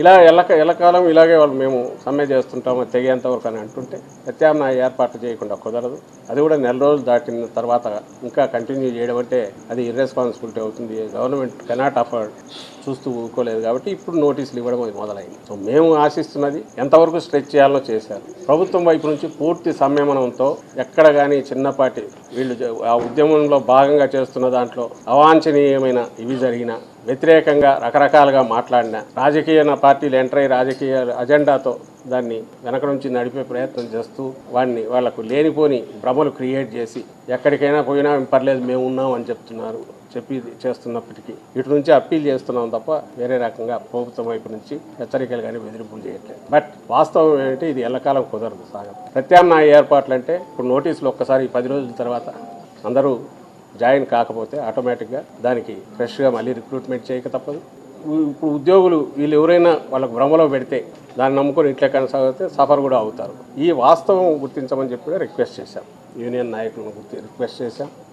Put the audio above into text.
ఇలా ఎల్లక ఎల్లకాలం ఇలాగే వాళ్ళు మేము సమ్మె చేస్తుంటాము తెగేంత వరకు అని అంటుంటే ప్రత్యామ్నాయ ఏర్పాట్లు చేయకుండా కుదరదు. అది కూడా నెల రోజులు దాటిన తర్వాత ఇంకా కంటిన్యూ చేయడం అంటే అది ఇర్రెస్పాన్సిబిలిటీ అవుతుంది. గవర్నమెంట్ కెనాట్ అఫర్డ్ చూస్తూ ఊరుకోలేదు కాబట్టి ఇప్పుడు నోటీసులు ఇవ్వడం అది మొదలైంది. సో మేము ఆశిస్తున్నది ఎంతవరకు స్ట్రెచ్ చేయాలో చేశారు. ప్రభుత్వం వైపు నుంచి పూర్తి సంయమనంతో ఎక్కడ కానీ చిన్నపాటి వీళ్ళు ఆ ఉద్యమంలో భాగంగా చేస్తున్న దాంట్లో అవాంఛనీయమైన ఇవి జరిగిన వ్యతిరేకంగా రకరకాలుగా మాట్లాడిన రాజకీయ పార్టీలు ఎంటర్ అయ్యి రాజకీయ అజెండాతో దాన్ని వెనక నుంచి నడిపే ప్రయత్నం చేస్తూ వాడిని వాళ్ళకు లేనిపోని భ్రమలు క్రియేట్ చేసి ఎక్కడికైనా పోయినా పర్లేదు మేము ఉన్నాం అని చెప్తున్నారు చెప్పి చేస్తున్నప్పటికీ. ఇటు నుంచి అప్పీల్ చేస్తున్నాం తప్ప వేరే రకంగా ప్రభుత్వం వైపు నుంచి హెచ్చరికలు కానీ బెదిరింపులు చేయట్లేదు. బట్ వాస్తవం ఏంటంటే ఇది ఎల్లకాలం కుదరదు సాగదు. ప్రత్యామ్నాయ ఏర్పాట్లు అంటే ఇప్పుడు నోటీసులు ఒక్కసారి పది రోజుల తర్వాత అందరూ జాయిన్ కాకపోతే ఆటోమేటిక్గా దానికి ఫ్రెష్గా మళ్ళీ రిక్రూట్మెంట్ చేయక తప్పదు. ఇప్పుడు ఉద్యోగులు వీళ్ళు ఎవరైనా వాళ్ళకు భ్రమలో పెడితే దాన్ని నమ్ముకొని ఇట్లా కొనసాగితే సఫర్ కూడా అవుతారు. ఈ వాస్తవం గుర్తించమని చెప్పి రిక్వెస్ట్ చేశాం. యూనియన్ నాయకులను గుర్తి రిక్వెస్ట్ చేశాం.